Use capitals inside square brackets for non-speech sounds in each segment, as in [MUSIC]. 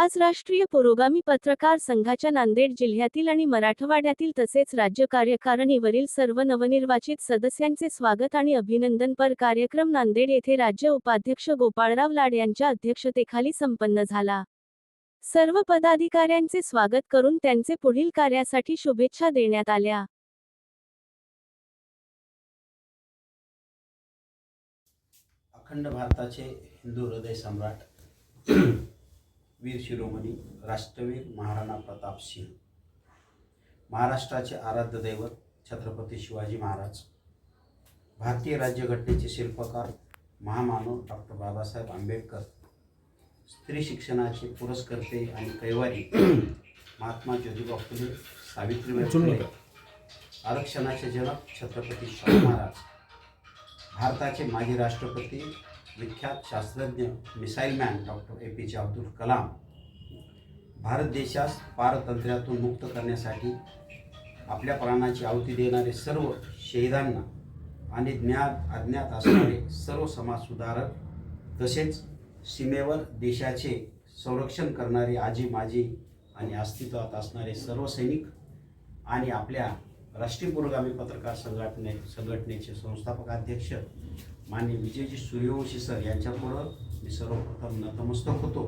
आज राष्ट्रीय पुरोगामी पत्रकार संघाच्या नांदेड जिल्ह्यातील आणि मराठवाड्यातील तसेच राज्य कार्यकारणीवरील सर्व नवनिर्वाचित सदस्यांचे स्वागत आणि अभिनंदनपर कार्यक्रम नांदेड येथे राज्य उपाध्यक्ष गोपाळराव लाड यांच्या अध्यक्षतेखाली संपन्न झाला. सर्व पदाधिकाऱ्यांचे स्वागत करून त्यांचे पुढील कार्यासाठी शुभेच्छा देण्यात आल्या. अखंड भारताचे हिंदू हृदय सम्राट वीर शिरोमणी राष्ट्रवीर महाराणा प्रताप सिंह. महाराष्ट्राचे आराध्य दैवत छत्रपती शिवाजी महाराज. भारतीय राज्यघटनेचे शिल्पकार महामानव डॉक्टर बाबासाहेब आंबेडकर. स्त्री शिक्षणाचे पुरस्कर्ते आणि कैवारी महात्मा ज्योतिबा फुले सावित्रीबाई फुले. आरक्षणाचे जनक छत्रपती शाहू महाराज. भारताचे माजी राष्ट्रपती विख्यात शास्त्रज्ञ missile man doctor A P J Abdul Kalam Bharat देशास पारतंत्र्यातून मुक्त करण्यासाठी आपल्या प्राणाची आहुती देणारे सर्व शहीदांना आणि ज्ञात अज्ञात असणारे सर्व समाजसुधारक तसेच सीमेवर देशाचे संरक्षण करणारे आजी माजी आणि अस्तित्वात असणारे सर्व सैनिक आणि आपल्या राष्ट्रीय पुरोगामी पत्रकार संघटने संघटनेचे संस्थापक अध्यक्ष माननीय विजयजी सूर्यवंशी सर यांच्यापुढं मी सर्वप्रथम नतमस्तक होतो.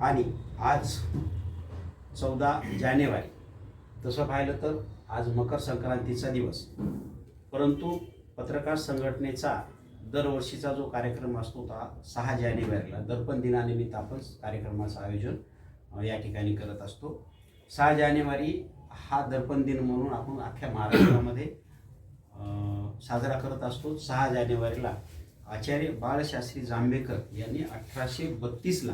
आणि आज चौदा जानेवारी तसं पाहिलं तर आज मकर संक्रांतीचा दिवस. परंतु पत्रकार संघटनेचा दरवर्षीचा जो कार्यक्रम असतो तो सहा जानेवारीला दर्पण दिनानिमित्त आपण कार्यक्रमाचं आयोजन या ठिकाणी करत असतो. सहा जानेवारी हा दर्पण दिन म्हणून आपण अख्ख्या महाराष्ट्रामध्ये साजरा करत असतो. सहा जानेवारीला आचार्य बाळशास्त्री जांभेकर यांनी अठराशे बत्तीसला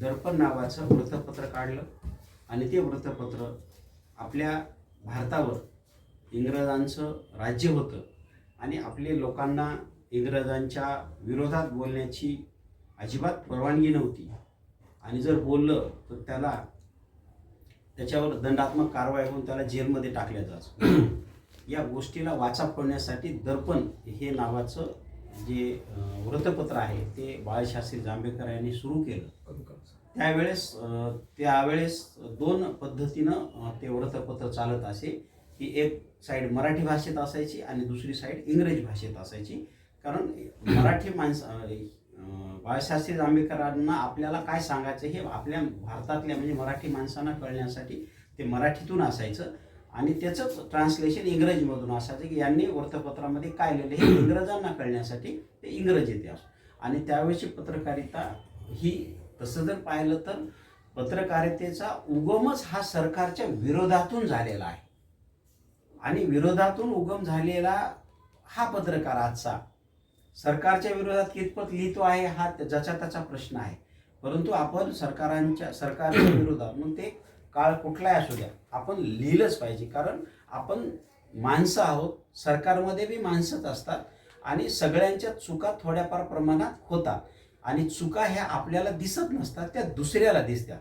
दर्पण नावाचं वृत्तपत्र काढलं. आणि ते वृत्तपत्र आपल्या भारतावर इंग्रजांचं राज्य होतं. आणि आपले लोकांना इंग्रजांच्या विरोधात बोलण्याची अजिबात परवानगी नव्हती. आणि जर बोललं तर त्याला त्याच्यावर दंडात्मक कारवाई होऊन त्याला जेलमध्ये टाकल्या जायचं. या गोष्टीला वाचा फोडण्यासाठी दर्पण हे नावाचं जे वृत्तपत्र आहे ते बाळशास्त्री जांभेकर यांनी सुरू केलं. त्यावेळेस त्यावेळेस दोन पद्धतीनं ते वृत्तपत्र चालत असे की एक साईड मराठी भाषेत असायची आणि दुसरी साईड इंग्रजी भाषेत असायची. कारण मराठी माणसं बाळशास्त्री जांभेकरांना आपल्याला काय सांगायचं हे आपल्या भारतातल्या म्हणजे मराठी माणसांना कळण्यासाठी ते मराठीतून असायचं. आणि त्याचंच ट्रान्सलेशन इंग्रजीमधून असायचं की यांनी वृत्तपत्रामध्ये काय लिहिलं हे इंग्रजांना कळण्यासाठी ते इंग्रजीत असो. आणि त्यावेळेची पत्रकारिता ही तसं जर पाहिलं तर पत्रकारितेचा उगमच हा सरकारच्या विरोधातून झालेला आहे. आणि विरोधातून उगम झालेला हा पत्रकार आजचा. सरकारच्या विरोधात कितपत लिहितो आहे हा ज्याचा त्याचा प्रश्न आहे. परंतु आपण सरकारांच्या सरकारच्या विरोधात मग ते काळ कुठलाही असू द्या आपण लिहिलंच पाहिजे. कारण आपण माणसं आहोत सरकारमध्ये बी माणसंच असतात आणि सगळ्यांच्या चुका थोड्याफार प्रमाणात होतात. आणि चुका ह्या आपल्याला दिसत नसतात त्या दुसऱ्याला दिसतात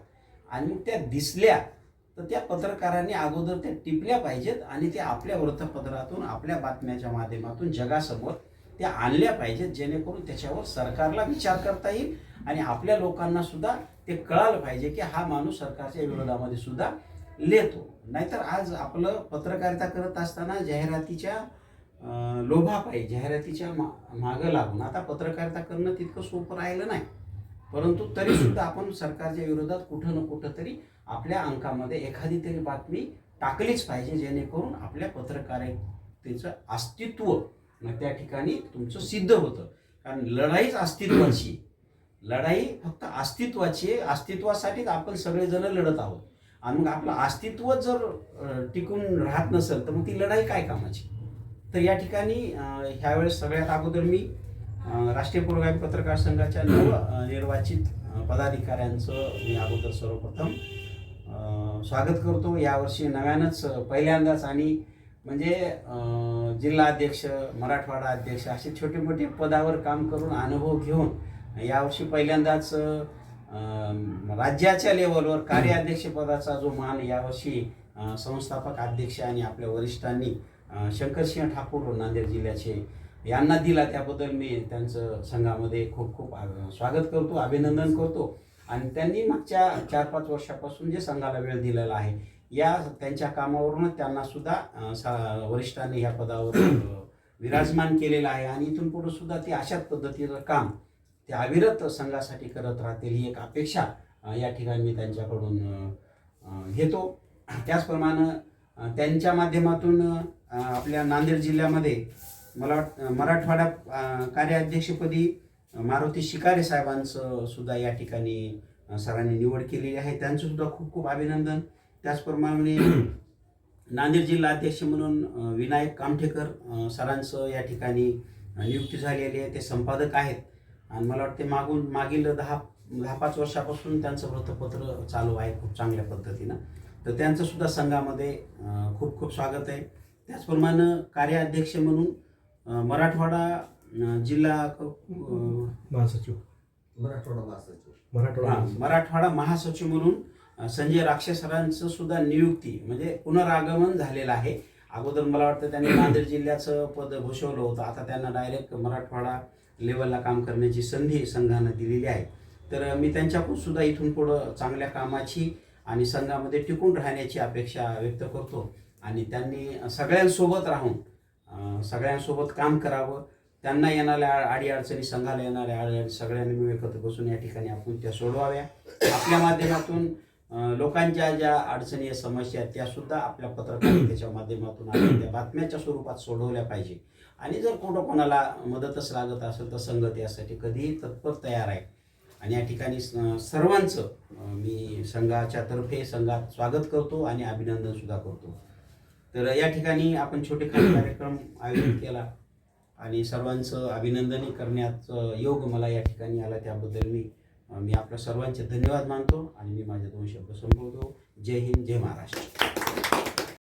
आणि त्या दिसल्या तर त्या पत्रकारांनी अगोदर त्या टिपल्या पाहिजेत आणि त्या आपल्या वृत्तपत्रातून आपल्या बातम्याच्या माध्यमातून जगासमोर त्या आणल्या पाहिजेत जेणेकरून त्याच्यावर सरकारला विचार करता येईल आणि आपल्या लोकांना सुद्धा ते कळालं पाहिजे की हा माणूस सरकारच्या विरोधामध्ये सुद्धा लेतो. नाहीतर आज आपलं पत्रकारिता करत असताना जाहिरातीच्या लोभापायी जाहिरातीच्या मा मागं लागून. आता पत्रकारिता करणं तितकं सोपं राहिलं नाही. परंतु तरी सुद्धा आपण सरकारच्या विरोधात कुठं ना कुठं तरी आपल्या अंकामध्ये एखादी तरी बातमी टाकलीच पाहिजे जेणेकरून आपल्या पत्रकारितेचं अस्तित्व मग त्या ठिकाणी तुमचं सिद्ध होतं. कारण लढाईच अस्तित्वाची. लढाई फक्त अस्तित्वाची आहे. अस्तित्वासाठीच आपण सगळेजण लढत आहोत. आणि मग आपलं अस्तित्व जर टिकून राहत नसेल तर मग ती लढाई काय कामाची? तर या ठिकाणी ह्यावेळेस सगळ्यात अगोदर मी राष्ट्रीय पुरोगामी पत्रकार संघाच्या नवनिर्वाचित निर्वाचित पदाधिकाऱ्यांचं मी अगोदर सर्वप्रथम स्वागत करतो. यावर्षी नव्यानंच पहिल्यांदाच आणि म्हणजे जिल्हा अध्यक्ष मराठवाडा अध्यक्ष असे छोटे मोठे पदावर काम करून अनुभव घेऊन यावर्षी पहिल्यांदाच राज्याच्या लेवलवर कार्याध्यक्षपदाचा जो मान यावर्षी संस्थापक अध्यक्ष आणि आपल्या वरिष्ठांनी शंकरसिंह ठाकूर नांदेड जिल्ह्याचे यांना दिला त्याबद्दल मी त्यांचं संघामध्ये खूप खूप स्वागत करतो अभिनंदन करतो. आणि त्यांनी मागच्या चार पाच वर्षापासून जे संघाला वेळ दिलेला आहे या त्यांच्या कामावरूनच त्यांना सुद्धा सा- वरिष्ठांनी या पदावर विराजमान केलेलं आहे. आणि इथून पुढे सुद्धा ते अशाच पद्धतीचं काम ते अविरत संघासाठी करत राहतील ही एक अपेक्षा या ठिकाणी मी त्यांच्याकडून घेतो. त्याचप्रमाणे त्यांच्या माध्यमातून आपल्या नांदेड जिल्ह्यामध्ये मला वाट मराठवाडा कार्याध्यक्षपदी मारुती शिकारे साहेबांचं सुद्धा या ठिकाणी सरांनी निवड केलेली आहे. त्यांचं सुद्धा खूप खूप अभिनंदन. त्याचप्रमाणे [CLEARS THROAT] नांदेड जिल्हा अध्यक्ष म्हणून विनायक कामठेकर सरांचं या ठिकाणी नियुक्ती झालेली आहे. ते संपादक आहेत. आणि मला वाटते मागून मागील दहा दहा पाच वर्षापासून त्यांचं वृत्तपत्र चालू आहे खूप चांगल्या पद्धतीनं. तर त्यांचं सुद्धा संघामध्ये खूप खूप स्वागत आहे. त्याचप्रमाणे कार्याध्यक्ष म्हणून मराठवाडा जिल्हा महासचिव. मराठवाडा महासचिव. मराठवाडा हा, महासचिव. मराठवाडा महासचिव म्हणून संजय राक्षसरांचं सुद्धा नियुक्ती म्हणजे पुनरागमन झालेलं आहे. अगोदर मला वाटतं त्यांनी नांदेड जिल्ह्याचं पद भूषवलं होतं. आता त्यांना डायरेक्ट मराठवाडा लेवलला काम करण्याची संधी संघानं दिलेली आहे. तर मी त्यांच्याकडून सुद्धा इथून पुढं चांगल्या कामाची आणि संघामध्ये टिकून राहण्याची अपेक्षा व्यक्त करतो. आणि त्यांनी सगळ्यांसोबत राहून सगळ्यांसोबत काम करावं. त्यांना येणाऱ्या अडीअडचणी संघाला येणाऱ्या अडीअडचणी सगळ्यांनी मिळून एकत्र बसून या ठिकाणी आपण त्या सोडवाव्या. आपल्या माध्यमातून लोकांच्या ज्या अडचणी समस्या आहेत त्यासुद्धा आपल्या पत्रकारितेच्या माध्यमातून आपण त्या बातम्याच्या स्वरूपात सोडवल्या पाहिजे. आणि जर कुठं कोणाला मदतच लागत असेल तर संगत त्यासाठी कधीही तत्पर तयार आहे. आणि या ठिकाणी सर्वांचं मी संघाच्या तर्फे संघात स्वागत करतो आणि अभिनंदन सुद्धा करतो. तर या ठिकाणी आपण छोटे कार्यक्रम आयोजित केला आणि सर्वांचं अभिनंदनही करण्याचं योग मला या ठिकाणी आला त्याबद्दल मी मी आपल्या सर्वांचे धन्यवाद मानतो आणि मी माझे दोन शब्द संपवतो. जय हिंद जय महाराष्ट्र.